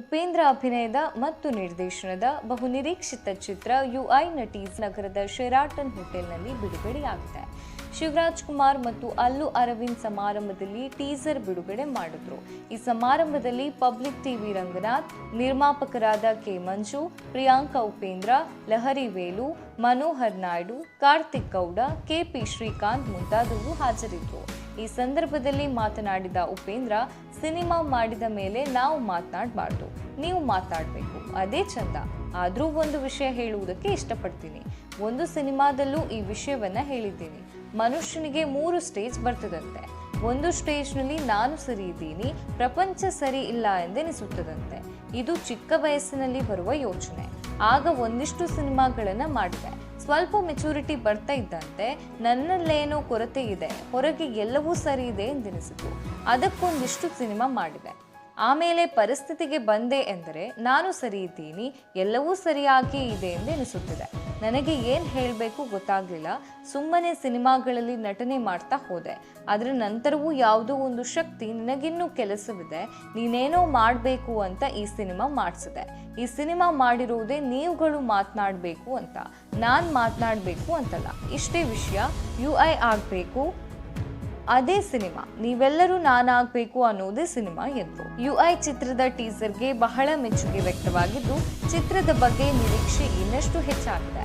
ಉಪೇಂದ್ರ ಅಭಿನಯದ ಮತ್ತು ನಿರ್ದೇಶನದ ಬಹುನಿರೀಕ್ಷಿತ ಚಿತ್ರ ಯುಐ ನಟೀಸ್ ನಗರದ ಶೆರಾಟನ್ ಹೋಟೆಲ್ನಲ್ಲಿ ಬಿಡುಗಡೆಯಾಗಿದೆ. ಶಿವರಾಜ್ ಕುಮಾರ್ ಮತ್ತು ಅಲ್ಲು ಅರವಿಂದ್ ಸಮಾರಂಭದಲ್ಲಿ ಟೀಸರ್ ಬಿಡುಗಡೆ ಮಾಡಿದ್ರು. ಈ ಸಮಾರಂಭದಲ್ಲಿ ಪಬ್ಲಿಕ್ ಟಿವಿ ರಂಗನಾಥ್, ನಿರ್ಮಾಪಕರಾದ ಕೆ ಮಂಜು, ಪ್ರಿಯಾಂಕಾ ಉಪೇಂದ್ರ, ಲಹರಿ ವೇಲು, ಮನೋಹರ್ ನಾಯ್ಡು, ಕಾರ್ತಿಕ್ ಗೌಡ ಕೆಪಿ ಶ್ರೀಕಾಂತ್ ಮುಂತಾದವರು ಹಾಜರಿದ್ದರು. ಈ ಸಂದರ್ಭದಲ್ಲಿ ಮಾತನಾಡಿದ ಉಪೇಂದ್ರ, ಸಿನಿಮಾ ಮಾಡಿದ ಮೇಲೆ ನಾವು ಮಾತನಾಡಬಾರ್ದು. ನೀವು ಮಾತಾಡಬೇಕು ಅದೇ ಚಂದ. ಆದರೂ ಒಂದು ವಿಷಯ ಹೇಳುವುದಕ್ಕೆ ಇಷ್ಟಪಡ್ತೀನಿ. ಒಂದು ಸಿನಿಮಾದಲ್ಲೂ ಈ ವಿಷಯವನ್ನ ಹೇಳಿದ್ದೀನಿ. ಮನುಷ್ಯನಿಗೆ ಮೂರು ಸ್ಟೇಜ್ ಬರ್ತದಂತೆ. ಒಂದು ಸ್ಟೇಜ್ನಲ್ಲಿ ನಾನು ಸರಿ ಇದ್ದೀನಿ, ಪ್ರಪಂಚ ಸರಿ ಇಲ್ಲ ಎಂದೆನಿಸುತ್ತದಂತೆ. ಇದು ಚಿಕ್ಕ ವಯಸ್ಸಿನಲ್ಲಿ ಬರುವ ಯೋಚನೆ. ಆಗ ಒಂದಿಷ್ಟು ಸಿನಿಮಾಗಳನ್ನು ಮಾಡಿದೆ. ಸ್ವಲ್ಪ ಮೆಚುರಿಟಿ ಬರ್ತಾ ಇದ್ದಂತೆ ನನ್ನಲ್ಲೇನೋ ಕೊರತೆ ಇದೆ, ಹೊರಗೆ ಎಲ್ಲವೂ ಸರಿ ಇದೆ ಎಂದೆನಿಸಿತು. ಅದಕ್ಕೊಂದಿಷ್ಟು ಸಿನಿಮಾ ಮಾಡಿದೆ. ಆಮೇಲೆ ಪರಿಸ್ಥಿತಿಗೆ ಬಂದೆ ಎಂದರೆ ನಾನು ಸರಿ ಇದ್ದೀನಿ, ಎಲ್ಲವೂ ಸರಿಯಾಗಿ ಇದೆ ಎಂದು ಎನಿಸುತ್ತಿದೆ ನನಗೆ ಏನು ಹೇಳಬೇಕು ಗೊತ್ತಾಗಲಿಲ್ಲ. ಸುಮ್ಮನೆ ಸಿನಿಮಾಗಳಲ್ಲಿ ನಟನೆ ಮಾಡ್ತಾ ಹೋದೆ. ಅದರ ನಂತರವೂ ಯಾವುದೋ ಒಂದು ಶಕ್ತಿ ನಿನಗಿನ್ನೂ ಕೆಲಸವಿದೆ. ನೀನೇನೋ ಮಾಡಬೇಕು ಅಂತ ಈ ಸಿನಿಮಾ ಮಾಡಿಸಿದೆ. ಈ ಸಿನಿಮಾ ಮಾಡಿರುವುದೇ ನೀವುಗಳು ಮಾತನಾಡಬೇಕು ಅಂತ. ನಾನು ಮಾತನಾಡಬೇಕು ಅಂತಲ್ಲ. ಇಷ್ಟೇ ವಿಷಯ. ಯು ಐ ಆಗಬೇಕು. ಅದೇ ಸಿನಿಮಾ, ನೀವೆಲ್ಲರೂ ನಾನಾಗಬೇಕು ಅನ್ನೋದೇ ಸಿನಿಮಾ ಎಂದು ಐ ಚಿತ್ರದ ಟೀಸರ್ಗೆ ಬಹಳ ಮೆಚ್ಚುಗೆ ವ್ಯಕ್ತವಾಗಿದ್ದು, ಚಿತ್ರದ ಬಗ್ಗೆ ನಿರೀಕ್ಷೆ ಇನ್ನಷ್ಟು ಹೆಚ್ಚಾಗಿದೆ.